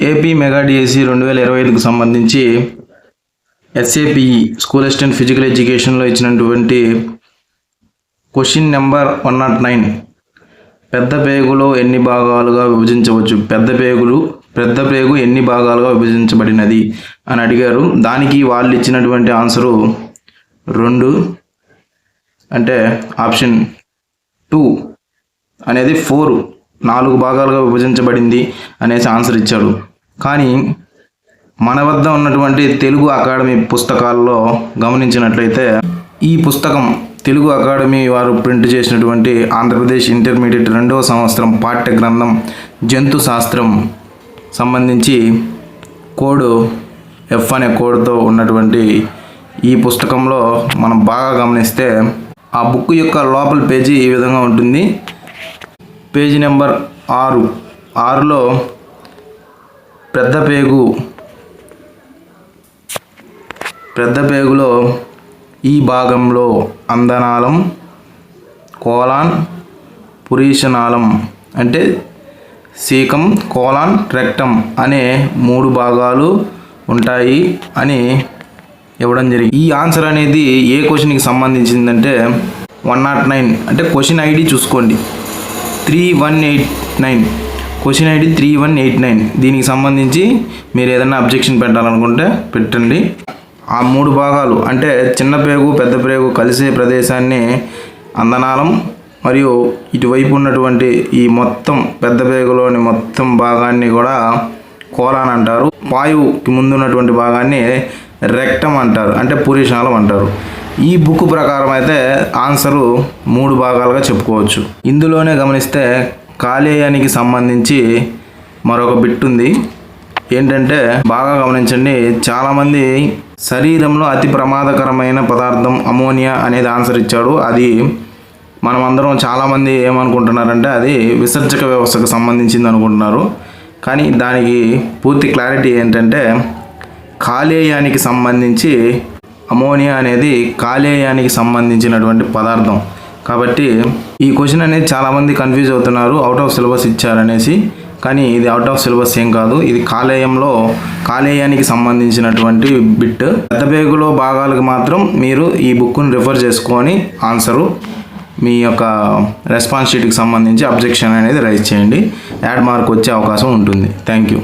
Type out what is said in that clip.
AP mega DSC రెండు వేల ఇరవై ఐదుకు సంబంధించి ఎస్ఏపిఈ స్కూల్ అసిస్టెంట్ ఫిజికల్ ఎడ్యుకేషన్లో ఇచ్చినటువంటి question number one nought nine పెద్ద పేగులో ఎన్ని భాగాలుగా విభజించవచ్చు? పెద్ద పేగులు పెద్ద పేగు ఎన్ని భాగాలుగా విభజించబడినది? అని అడిగారు. దానికి వాళ్ళు ఇచ్చినటువంటి ఆన్సరు రెండు అంటే ఆప్షన్ టూ అనేది ఫోర్ నాలుగు భాగాలుగా విభజించబడింది అనేసి ఆన్సర్ ఇచ్చాడు కానీ మన వద్ద ఉన్నటువంటి తెలుగు అకాడమీ పుస్తకాల్లో గమనించినట్లయితే ఈ పుస్తకం తెలుగు అకాడమీ వారు ప్రింట్ చేసినటువంటి ఆంధ్రప్రదేశ్ ఇంటర్మీడియట్ రెండవ సంవత్సరం పాఠ్య గ్రంథం జంతు శాస్త్రం సంబంధించి కోడ్ ఎఫ్ అనే కోడ్తో ఉన్నటువంటి ఈ పుస్తకంలో మనం బాగా గమనిస్తే ఆ బుక్ యొక్క లోపల పేజీ ఈ విధంగా ఉంటుంది. పేజీ నెంబర్ ఆరు. ఆరులో పెద్ద పేగు. పెద్ద పేగులో ఈ భాగంలో అందనాళం కోలాన్ పురీషనాళం అంటే సీకం కోలాన్ రెక్టం అనే మూడు భాగాలు ఉంటాయి అని ఇవ్వడం జరిగింది. ఈ ఆన్సర్ అనేది ఏ క్వశ్చన్కి సంబంధించిందంటే వన్ నాట్ నైన్ అంటే క్వశ్చన్ ఐడి చూసుకోండి. Three one eight nine. Question ID three one eight nine దీనికి సంబంధించి మీరు ఏదైనా అబ్జెక్షన్ పెట్టాలనుకుంటే పెట్టండి. ఆ మూడు భాగాలు అంటే చిన్న పేగు పెద్ద పేగు కలిసే ప్రదేశాన్ని అందనాలం మరియు ఇటువైపు ఉన్నటువంటి ఈ మొత్తం పెద్ద పేగులోని మొత్తం భాగాన్ని కూడా కోలాన్ అంటారు. పాయువుకి ముందు ఉన్నటువంటి భాగాన్ని రెక్టం అంటారు అంటే పురీషాలం అంటారు. ఈ బుక్ ప్రకారం అయితే ఆన్సరు మూడు భాగాలుగా చెప్పుకోవచ్చు. ఇందులోనే గమనిస్తే కాలేయానికి సంబంధించి మరొక బిట్ ఉంది. ఏంటంటే బాగా గమనించండి చాలామంది శరీరంలో అతి ప్రమాదకరమైన పదార్థం అమోనియా అనేది ఆన్సర్ ఇచ్చాడు. అది మనం అందరం చాలామంది ఏమనుకుంటున్నారంటే అది విసర్జక వ్యవస్థకు సంబంధించింది అనుకుంటున్నారు. కానీ దానికి పూర్తి క్లారిటీ ఏంటంటే కాలేయానికి సంబంధించి అమోనియా అనేది కాలేయానికి సంబంధించినటువంటి పదార్థం. కాబట్టి ఈ క్వశ్చన్ అనేది చాలామంది కన్ఫ్యూజ్ అవుతున్నారు అవుట్ ఆఫ్ సిలబస్ ఇచ్చారనేసి. కానీ ఇది అవుట్ ఆఫ్ సిలబస్ ఏం కాదు. ఇది కాలేయంలో కాలేయానికి సంబంధించినటువంటి బిట్ పెద్ద పేగులో భాగాలకు మాత్రం మీరు ఈ బుక్ను రిఫర్ చేసుకొని ఆన్సరు మీ యొక్క రెస్పాన్స్ షీట్కి సంబంధించి అబ్జెక్షన్ అనేది రైజ్ చేయండి. యాడ్ మార్క్ వచ్చే అవకాశం ఉంటుంది. Thank you